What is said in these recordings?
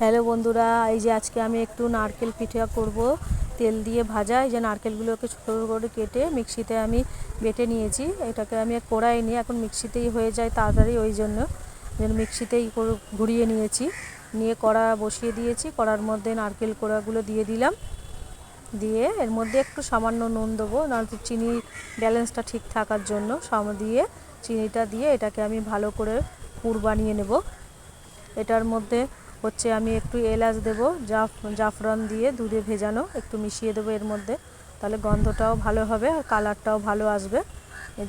Hello বন্ধুরা, এই যে আজকে আমি একটু নারকেল পিঠা করব। তেল দিয়ে ভাজা, এই যে নারকেলগুলোকে ছোটো করে কেটে মিক্সিতে আমি বেটে নিয়েছি। এটাকে আমি কড়াই নিয়ে এখন মিক্সিতেই হয়ে যায় তাড়াতাড়ি ওই জন্য। যেন মিক্সিতেই ঘুরিয়ে নিয়েছি। নিয়ে কড়া বসিয়ে দিয়েছি, কড়ার মধ্যে নারকেল কোড়াগুলো দিয়ে দিলাম। দিয়ে এর মধ্যে একটু সামান্য নুন দেবো নয়তো চিনি ব্যালেন্সটা ঠিক থাকার জন্য। সাম দিয়ে চিনিটা দিয়ে এটাকে আমি ভালো করে পুর বানিয়ে নেব। এটার মধ্যে হচ্ছে আমি একটু এলাচ দেব, জাফ, জাফরান দিয়ে দুধে ভেজানো, একটু মিশিয়ে দেবো এর মধ্যে। তাহলে গন্ধটাও ভালো হবে আর কালারটাও ভালো আসবে।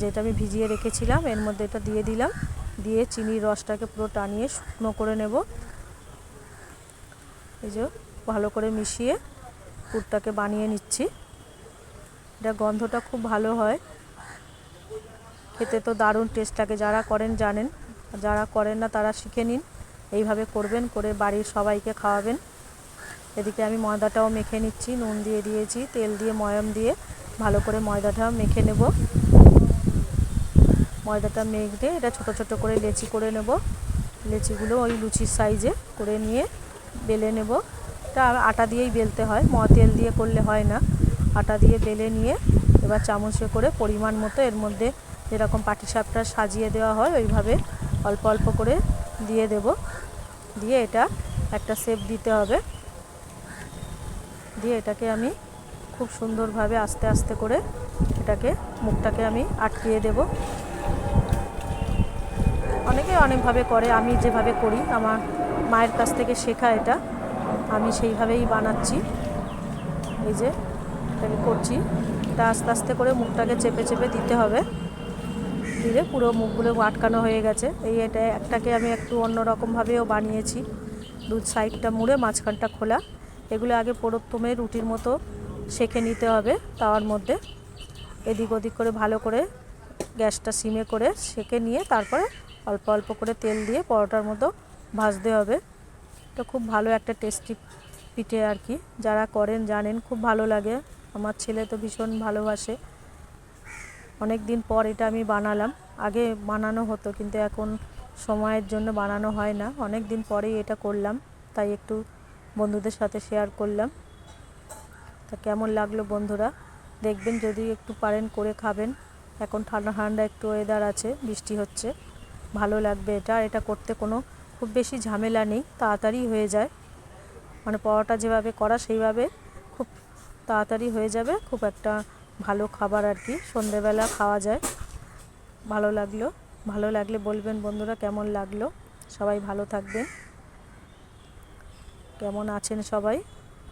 যেটা আমি ভিজিয়ে রেখেছিলাম, এর মধ্যে এটা দিয়ে দিলাম। দিয়ে চিনির রসটাকে পুরো টানিয়ে শুকনো করে নেব। এই যে ভালো করে মিশিয়ে পুরটাকে বানিয়ে নিচ্ছি। এটা গন্ধটা খুব ভালো হয়। খেতে তো দারুণ টেস্ট লাগে, যারা করেন জানেন। যারা করেন না তারা শিখে নিন। এইভাবে করবেন, করে বাড়ির সবাইকে খাওয়াবেন। এদিকে আমি ময়দাটাও মেখে নিচ্ছি, নুন দিয়ে দিয়েছি, তেল দিয়ে, ময়ম দিয়ে ভালো করে ময়দাটা মেখে নেব। ময়দাটা মেখে এটা ছোট ছোট করে লেচি করে নেব। লেচিগুলো ওই লুচির সাইজে করে নিয়ে বেলে নেব। এটা আটা দিয়েই বেলতে হয়, ম, তেল দিয়ে করলে হয় না। আটা দিয়ে বেলে নিয়ে এবার চামচে করে পরিমাণ মতো এর মধ্যে যেরকম পাটিসাপটা সাজিয়ে দেওয়া হয়, ওইভাবে অল্প অল্প করে দিয়ে দেব। দিয়ে এটা একটা শেপ দিতে হবে। দিয়ে এটাকে আমি খুব সুন্দরভাবে আস্তে আস্তে করে এটাকে, মুখটাকে আমি আটকিয়ে দেব। অনেকে অনেকভাবে করে, আমি যেভাবে করি, আমার মায়ের কাছ থেকে শেখা এটা। আমি সেইভাবেই বানাচ্ছি। এই যে, এটাকে করছি। এটা আস্তে আস্তে করে মুখটাকে চেপে চেপে দিতে হবে। দিলে পুরো মুখগুলো আটকানো হয়ে গেছে। এই এটা একটাকে আমি একটু অন্যরকমভাবেও বানিয়েছি। দু সাইডটা মুড়ে মাঝখানটা খোলা। এগুলো আগে প্রথমে রুটির মতো সেঁকে নিতে হবে তাওয়ার মধ্যে। এদিক ওদিক করে ভালো করে গ্যাসটা সিমে করে সেঁকে নিয়ে তারপরে অল্প অল্প করে তেল দিয়ে পরোটার মতো ভাজতে হবে। তো খুব ভালো একটা টেস্টি পিঠে আর কি। যারা করেন জানেন খুব ভালো লাগে। আমার ছেলে তো ভীষণ ভালোবাসে। অনেক দিন পর এটা আমি বানালাম। আগে বানানো হতো, কিন্তু এখন সময়ের জন্য বানানো হয় না। অনেক দিন পরেই এটা করলাম, তাই একটু বন্ধুদের সাথে শেয়ার করলাম। তা কেমন লাগল বন্ধুরা? দেখবেন যদি একটু পারেন করে খাবেন। এখন ঠান্ডা ঠান্ডা একটু ওয়েদার আছে, বৃষ্টি হচ্ছে, ভালো লাগবে এটা। এটা করতে কোনো খুব বেশি ঝামেলা নেই, তাড়াতাড়ি হয়ে যায়। মানে পরোটা যেভাবে করা সেইভাবে খুব তাড়াতাড়ি হয়ে যাবে, খুব একটা ভালো খাবার আর কি। সন্ধেবেলা খাওয়া যায়। ভালো লাগল। ভালো লাগলে বলবেন বন্ধুরা কেমন লাগল? সবাই ভালো থাকবেন। কেমন আছেন সবাই?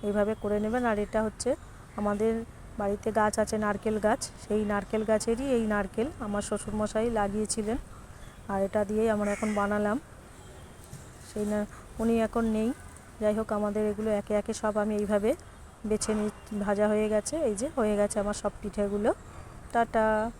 এইভাবে করে নেবেন। আর এটা হচ্ছে আমাদের বাড়িতে গাছ আছে, নারকেল গাছ। সেই নারকেল গাছেরই এই নারকেল আমার শ্বশুরমশাই লাগিয়েছিলেন। আর এটা দিয়েই আমরা এখন বানালাম। সেই না, উনি এখন নেই। যাই হোক, আমাদের এগুলো একে একে সব আমি এইভাবে বেছে নি ভাজা হয়ে গেছে, এই যে হয়ে গেছে আমার সব পিঠেগুলো। টাটা!